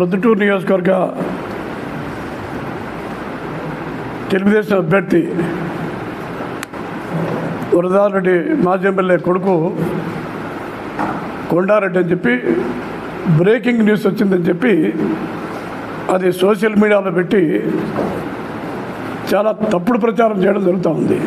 ప్రొద్దుటూరు నియోజకవర్గ తెలుగుదేశం అభ్యర్థి వరదారెడ్డి మాజీ ఎమ్మెల్యే కొడుకు కొండారెడ్డి అని చెప్పి బ్రేకింగ్ న్యూస్ వచ్చిందని చెప్పి అది సోషల్ మీడియాలో పెట్టి చాలా తప్పుడు ప్రచారం చేయడం జరుగుతూ ఉంది.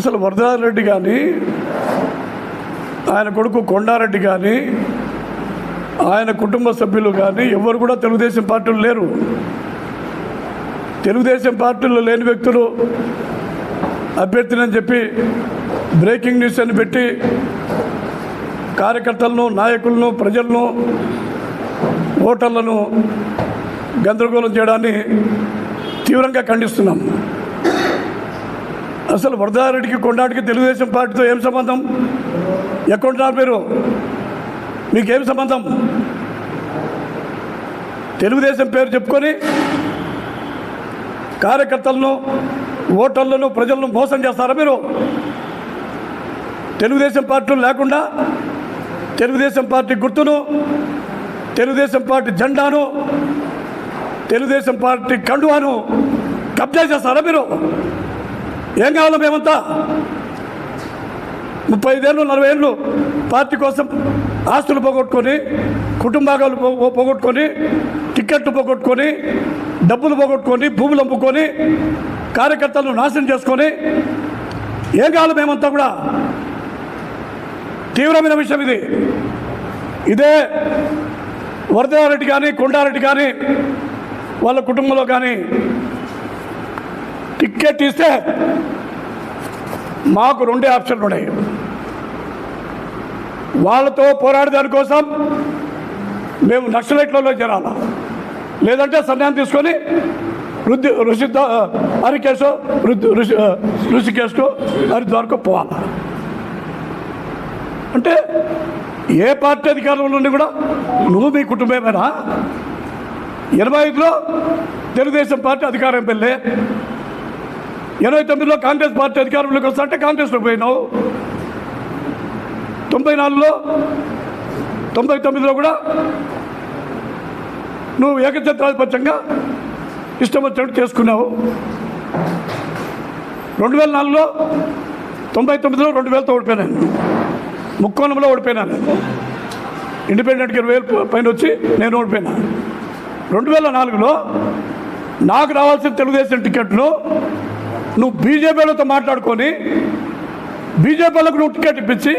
అసలు వరదారెడ్డి కానీ ఆయన కొడుకు కొండారెడ్డి కానీ ఆయన కుటుంబ సభ్యులు కానీ ఎవరు కూడా తెలుగుదేశం పార్టీలు లేరు. తెలుగుదేశం పార్టీలో లేని వ్యక్తులు అభ్యర్థినని చెప్పి బ్రేకింగ్ న్యూస్ అని పెట్టి కార్యకర్తలను నాయకులను ప్రజలను ఓటర్లను గందరగోళం చేయడాన్ని తీవ్రంగా ఖండిస్తున్నాం. అసలు వరదారెడ్డికి కొండాటికి తెలుగుదేశం పార్టీతో ఏం సంబంధం? ఎక్కడున్నారు మీరు? మీకేం సంబంధం? తెలుగుదేశం పేరు చెప్పుకొని కార్యకర్తలను ఓటర్లను ప్రజలను మోసం చేస్తారా మీరు? తెలుగుదేశం పార్టీలు లేకుండా తెలుగుదేశం పార్టీ గుర్తును తెలుగుదేశం పార్టీ జెండాను తెలుగుదేశం పార్టీ కండువాను కబ్జా చేస్తారా మీరు? ఏం కావాలి మేమంతా? ముప్పై ఐదేళ్ళు నలభై ఏళ్ళు పార్టీ కోసం ఆస్తులు పోగొట్టుకొని కుటుంబాలు పోగొట్టుకొని టికెట్లు పోగొట్టుకొని డబ్బులు పోగొట్టుకొని భూములు అమ్ముకొని కార్యకర్తలను నాశనం చేసుకొని ఏం కావాలి మేమంతా కూడా తీవ్రమైన విషయం ఇది. ఇదే వరదారెడ్డి కానీ కొండారెడ్డి కానీ వాళ్ళ కుటుంబంలో కానీ టిక్కెట్ ఇస్తే మాకు రెండే ఆప్షన్లు ఉన్నాయి. వాళ్ళతో పోరాడే దానికోసం మేము నక్సలైట్లలో చేరాలా? లేదంటే సన్యాయం తీసుకొని రుద్ది ఋషిద్ద హరికేశో రుద్ది ఋషి ఋషికేశ్కో హరిద్వార్కో పోవాలి? అంటే ఏ పార్టీ అధికారంలో ఉండి కూడా నువ్వు మీ కుటుంబమేనా? ఎనభై ఐదులో తెలుగుదేశం పార్టీ అధికారం పెళ్ళి. ఎనభై తొమ్మిదిలో కాంగ్రెస్ పార్టీ అధికారంలోకి వస్తా అంటే కాంగ్రెస్లో పోయినావు. తొంభై నాలుగులో తొంభై తొమ్మిదిలో కూడా నువ్వు ఏకఛత్రాధిపత్యంగా ఇష్టం వచ్చినట్టు చేసుకున్నావు. రెండు వేల నాలుగులో తొంభై తొమ్మిదిలో రెండు వేలతో ఓడిపోయినాను ముక్కోణంలో ఓడిపోయినాను ఇండిపెండెంట్కి ఇరవై వేలు పైన వచ్చి నేను ఓడిపోయినా. రెండు వేల నాలుగులో నాకు రావాల్సిన తెలుగుదేశం టికెట్ను నువ్వు బీజేపీలతో మాట్లాడుకొని బీజేపీలకు నువ్వు టికెట్ ఇప్పించి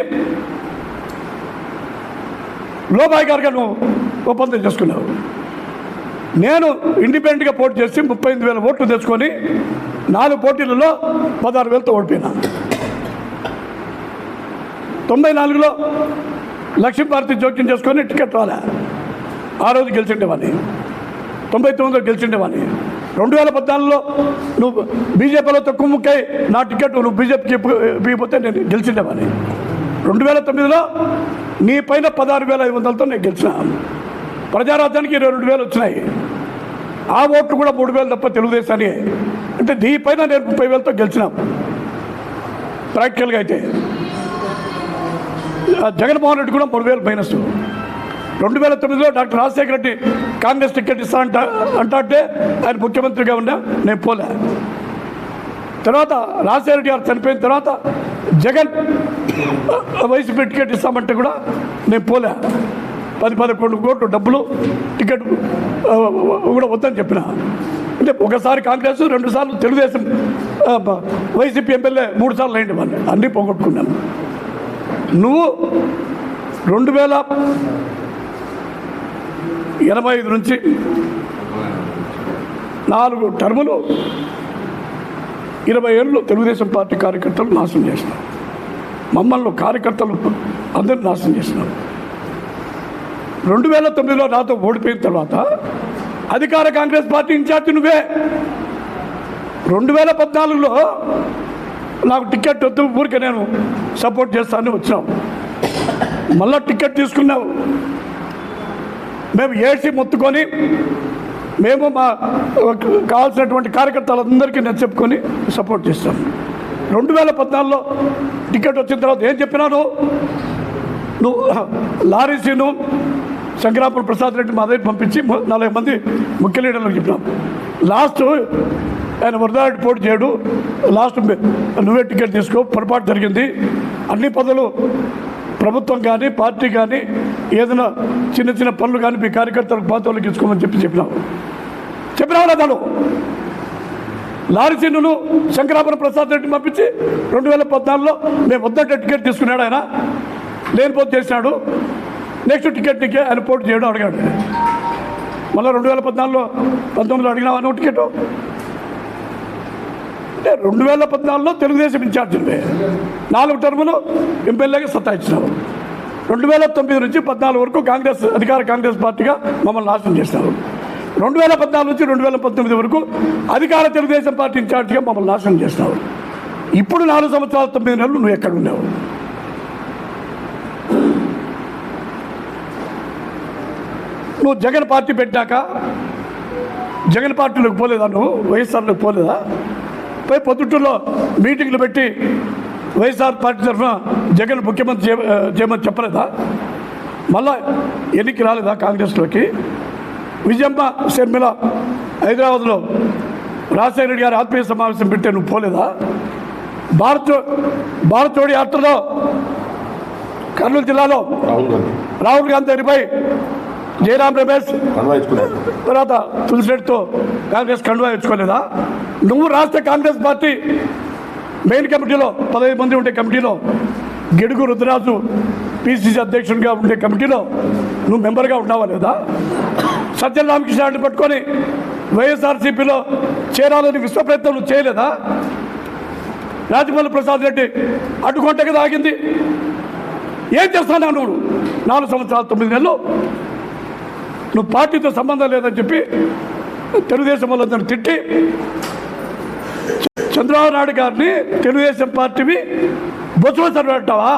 లోబాయి గారిగా నువ్వు ఒప్పందం చేసుకున్నావు. నేను ఇండిపెండెంట్గా పోటీ చేసి ముప్పై ఎనిమిది వేల ఓట్లు తెచ్చుకొని నాలుగు పోటీలలో పదహారు వేలతో ఓడిపోయినా. తొంభై నాలుగులో లక్ష్మీభారతి జోక్యం చేసుకొని టికెట్ రాలే. ఆ రోజు గెలిచిండేవాడిని. తొంభై తొమ్మిదిలో గెలిచిండేవాడిని. రెండు వేల పద్నాలుగులో నువ్వు బీజేపీలో తక్కువ ముక్కై నా టికెట్ నువ్వు బీజేపీకి ఇవ్వకపోతే నేను గెలిచిండేవాడిని. రెండు వేల తొమ్మిదిలో నీ పైన పదహారు వేల ఐదు వందలతో నేను గెలిచినాను ప్రజారాజ్యానికి ఇరవై రెండు వేలు వచ్చినాయి. ఆ ఓట్లు కూడా మూడు వేలు తప్ప తెలుగుదేశాన్ని అంటే దీనిపైన నేను ముప్పై వేలతో గెలిచినాం. ప్రాక్టికల్గా అయితే. జగన్మోహన్ రెడ్డి కూడా మూడు వేలు మైనస్. రెండు వేల తొమ్మిదిలో డాక్టర్ రాజశేఖర రెడ్డి కాంగ్రెస్ టికెట్ ఇస్తా అంట అంటే ఆయన ముఖ్యమంత్రిగా ఉన్నా నేను పోలే. తర్వాత రాజశేఖర రెడ్డి గారు చనిపోయిన తర్వాత జగన్ వైసీపీ టికెట్ ఇస్తామంటే కూడా నేను పోలే. పది పదకొండు కోట్లు డబ్బులు టికెట్ కూడా వద్దని చెప్పిన. అంటే ఒకసారి కాంగ్రెస్ రెండు సార్లు తెలుగుదేశం వైసీపీ ఎమ్మెల్యే మూడు సార్లు అయింది వాళ్ళు అన్నీ పోగొట్టుకున్నాను నువ్వు రెండు వేల ఎనభై ఐదు నుంచి నాలుగు టర్ములు ఇరవై ఏళ్ళు తెలుగుదేశం పార్టీ కార్యకర్తలు నాశనం చేసినారు మమ్మల్ని కార్యకర్తలు అందరిని నాశనం చేసినారు. రెండు వేల తొమ్మిదిలో నాతో ఓడిపోయిన తర్వాత అధికార కాంగ్రెస్ పార్టీ ఇన్ఛార్జి నువ్వే. రెండు వేల పద్నాలుగులో నాకు టికెట్ వద్దు ఊరికే నేను సపోర్ట్ చేస్తానని వచ్చినావు మళ్ళా టికెట్ తీసుకున్నావు. మేము ఏసీ మొత్తుకొని మేము మా కావాల్సినటువంటి కార్యకర్తలందరికీ నేను చెప్పుకొని సపోర్ట్ చేస్తాం. రెండు వేల పద్నాలుగులో టికెట్ వచ్చిన తర్వాత ఏం చెప్పినాను నువ్వు లారీసీను శంకరాపురం ప్రసాద్ రెడ్డి మా దగ్గర పంపించి ము- నలభై మంది ముఖ్య లీడర్లకు చెప్పినాం. లాస్ట్ ఆయన వరదారెడ్డి పోటీ చేయడు. లాస్ట్ నువ్వే టికెట్ తీసుకో పొరపాటు జరిగింది. అన్ని పదవులు ప్రభుత్వం కానీ పార్టీ కానీ ఏదైనా చిన్న చిన్న పనులు కానీ మీ కార్యకర్తలకు పాత్రలకు ఇచ్చుకోమని చెప్పి చెప్పినాం. చెప్పినావు తను. లారీ చిన్నును శంకరాపురం ప్రసాద్ రెడ్డి పంపించి రెండు వేల పద్నాలుగులో మేము వద్దంటే టికెట్ తీసుకున్నాడు ఆయన. లేనిపోతే చేసినాడు. నెక్స్ట్ టికెట్ నీకే ఆయన పోటీ చేయడం అడిగాడు. మళ్ళీ రెండు వేల పద్నాలుగులో పంతొమ్మిదిలో అడిగినా నువ్వు టికెట్? అంటే రెండు వేల పద్నాలుగులో తెలుగుదేశం ఇన్ఛార్జ్ ఉంది. నాలుగు టర్ములు ఎమ్మెల్యేగా సత్తాయించినారు రెండు వేల తొమ్మిది నుంచి పద్నాలుగు వరకు కాంగ్రెస్ అధికార కాంగ్రెస్ పార్టీగా మమ్మల్ని నాశనం చేసినారు రెండు వేల పద్నాలుగు నుంచి రెండు వేల పంతొమ్మిది వరకు అధికార తెలుగుదేశం పార్టీ ఇన్ఛార్జిగా మమ్మల్ని నాశనం చేసినావు ఇప్పుడు నాలుగు సంవత్సరాల తొమ్మిది నెలలు నువ్వు ఎక్కడ ఉన్నావు? నువ్వు జగన్ పార్టీ పెట్టాక జగన్ పార్టీలోకి పోలేదా నువ్వు? వైఎస్ఆర్లోకి పోలేదా? పోయి పొద్దుటూరులో మీటింగ్లు పెట్టి వైఎస్ఆర్ పార్టీ తరఫున జగన్ ముఖ్యమంత్రి చేయమని చెప్పలేదా? మళ్ళా ఎన్నిక రాలేదా కాంగ్రెస్లోకి? విజయమ్మ షర్మిల హైదరాబాద్లో రాజశేఖర రెడ్డి గారి ఆత్మీయ సమావేశం పెడితే నువ్వు పోలేదా? భారత్ భారతోడి యాత్రలో కర్నూలు జిల్లాలో రాహుల్ గాంధీ. గారిపై జయరాం రమేష్. తర్వాత తులసిరెడ్డితో కాంగ్రెస్ కండువా ఇచ్చుకోలేదా? నువ్వు రాష్ట్ర కాంగ్రెస్ పార్టీ మెయిన్ కమిటీలో పదహైదు మంది ఉండే కమిటీలో గిడుగు రుద్రరాజు పిసిసి అధ్యక్షుడిగా ఉండే కమిటీలో నువ్వు మెంబర్గా ఉన్నావా లేదా? సజ్జల రామకృష్ణ పట్టుకొని వైఎస్ఆర్సీపీలో చేరాలని విశ్వ ప్రయత్నం నువ్వు చేయలేదా? రాజమౌళి ప్రసాద్ రెడ్డి అడ్డుకుంటే కదా ఆగింది ఏం చేస్తాను నువ్వు? నాలుగు సంవత్సరాలు తొమ్మిది నెలలు నువ్వు పార్టీతో సంబంధం లేదని చెప్పి తెలుగుదేశం వాళ్ళందరూ తిట్టి చంద్రబాబు నాయుడు గారిని తెలుగుదేశం పార్టీని బొచ్చుల సర్వే అంటావా?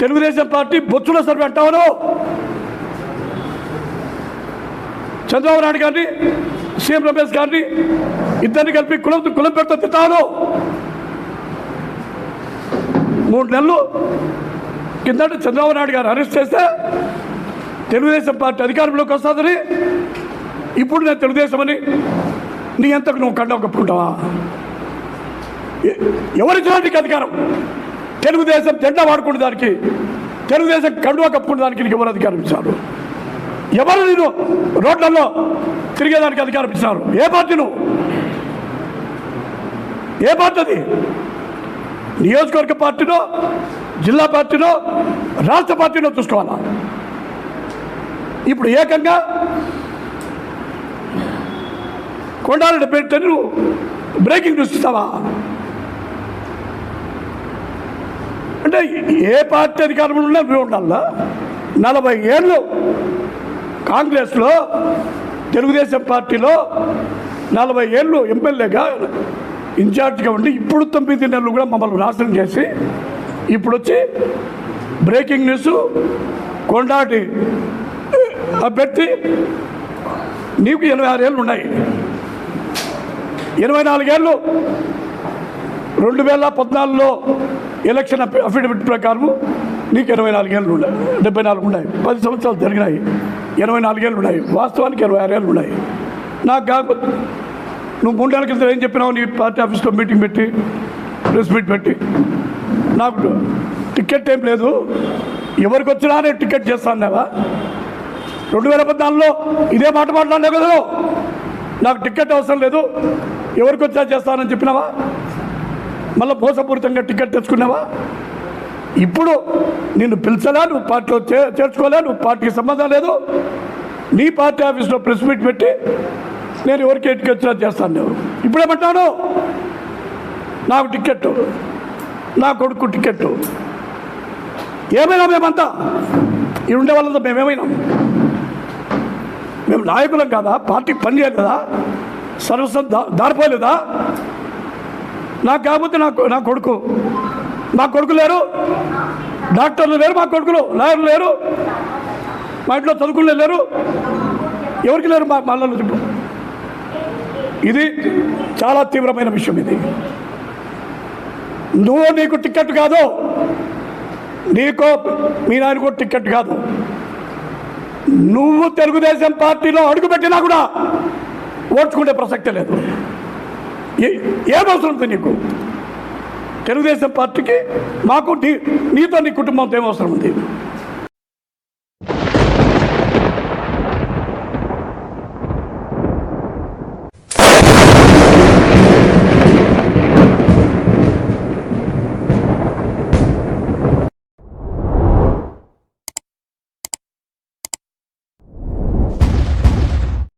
తెలుగుదేశం పార్టీ బొచ్చుల సర్వే అంటావా నువ్వు? చంద్రబాబు నాయుడు గారిని సీఎం రమేష్ గారిని ఇద్దరిని కలిపి కులం కులం పెడుతూ తిట్టాను మూడు నెలలు కిందట చంద్రబాబు నాయుడు గారు అరెస్ట్ చేస్తే తెలుగుదేశం పార్టీ అధికారంలోకి వస్తుందని ఇప్పుడు నేను తెలుగుదేశం అని నీ ఎంతకు నువ్వు కండ కప్పుకుంటావా? ఎ- ఎవరిచ్చినా నీకు అధికారం. తెలుగుదేశం జెండా వాడుకునే దానికి తెలుగుదేశం కండువా కప్పుకునే దానికి నీకు ఎవరు అధికారం ఇచ్చారు? ఎవరు నేను రోడ్లలో తిరిగేదానికి అధికారం ఇచ్చారు? ఏ పార్టీ నువ్వు? ఏ పార్టీ అది? నియోజకవర్గ పార్టీనో జిల్లా పార్టీనో రాష్ట్ర పార్టీనో చూసుకోవాలా? ఇప్పుడు ఏకంగా కొండారెడ్డి పెట్టని నువ్వు బ్రేకింగ్ న్యూస్ ఇస్తావా అంటే ఏ పార్టీ అధికారంలో ఉన్నా నువ్వు ఉండాలా? నలభై ఏళ్ళు కాంగ్రెస్లో తెలుగుదేశం పార్టీలో నలభై ఏళ్ళు ఎమ్మెల్యేగా ఇన్ఛార్జ్గా ఉండి ఇప్పుడు తొమ్మిది నెలలు కూడా మమ్మల్ని నాశనం చేసి ఇప్పుడు వచ్చి బ్రేకింగ్ న్యూస్ కొండాటి అభ్యర్థి నీకు ఇరవై ఆరు ఏళ్ళు ఉన్నాయి. ఇరవై నాలుగేళ్ళు రెండు వేల పద్నాలుగులో ఎలక్షన్ అఫి- అఫిడవిట్ ప్రకారం నీకు ఇరవై నాలుగేళ్ళు ఉన్నాయి. డెబ్బై నాలుగు ఉన్నాయి. పది సంవత్సరాలు జరిగినాయి. ఇరవై నాలుగేళ్ళు ఉన్నాయి. వాస్తవానికి ఇరవై ఆరేళ్ళు ఉన్నాయి. నాకు కాకపోతే నువ్వు మూడేళ్ళ కింద ఏం చెప్పినావు నీ పార్టీ ఆఫీస్లో మీటింగ్ పెట్టి ప్రెస్ మీట్ పెట్టి నాకు టికెట్ ఏం లేదు. ఎవరికి వచ్చినా నేను టికెట్ చేస్తాన్నావా రెండు వేల పద్నాలుగులో ఇదే మాట మాట్లాడినా కదా నాకు టికెట్ అవసరం లేదు. ఎవరికి వచ్చా చేస్తానని చెప్పినావా? మళ్ళీ మోసపూరితంగా టికెట్ తెచ్చుకున్నావా? ఇప్పుడు నిన్ను పిలిచలా నువ్వు పార్టీలో చే చేర్చుకోలే నువ్వు పార్టీకి సంబంధం లేదు. నీ పార్టీ ఆఫీస్లో ప్రెస్ మీట్ పెట్టి నేను ఎవరికి టికెట్ వచ్చినా చేస్తాను నేను. ఇప్పుడేమంటాను నాకు టికెట్ నా కొడుకు టికెట్ ఏమైనా మేమంతా? ఇవి ఉండే వాళ్ళతో మేమేమైనాం? మేము నాయకులం కాదా? పార్టీకి పని చేయలేదా సర్వస్వం దా దారిపోలేదా? నాకు కాకపోతే నాకు నా కొడుకు. మా కొడుకు లేరు. డాక్టర్లు లేరు మా కొడుకులు. లాయర్లు లేరు. మా ఇంట్లో చదువుకునే లేరు. ఎవరికి లేరు మా మళ్ళీ చెప్పు. ఇది చాలా తీవ్రమైన విషయం ఇది. నువ్వు నీకు టికెట్ కాదు. నీకో మీ నాయనకో టికెట్ కాదు. నువ్వు తెలుగుదేశం పార్టీలో అడుగుపెట్టినా కూడా ఓడ్చుకునే ప్రసక్తే లేదు. ఏ- ఉంది నీకు? తెలుగుదేశం పార్టీకి మాకు నీతో నీ కుటుంబంతో ఏమవసరం ఉంది?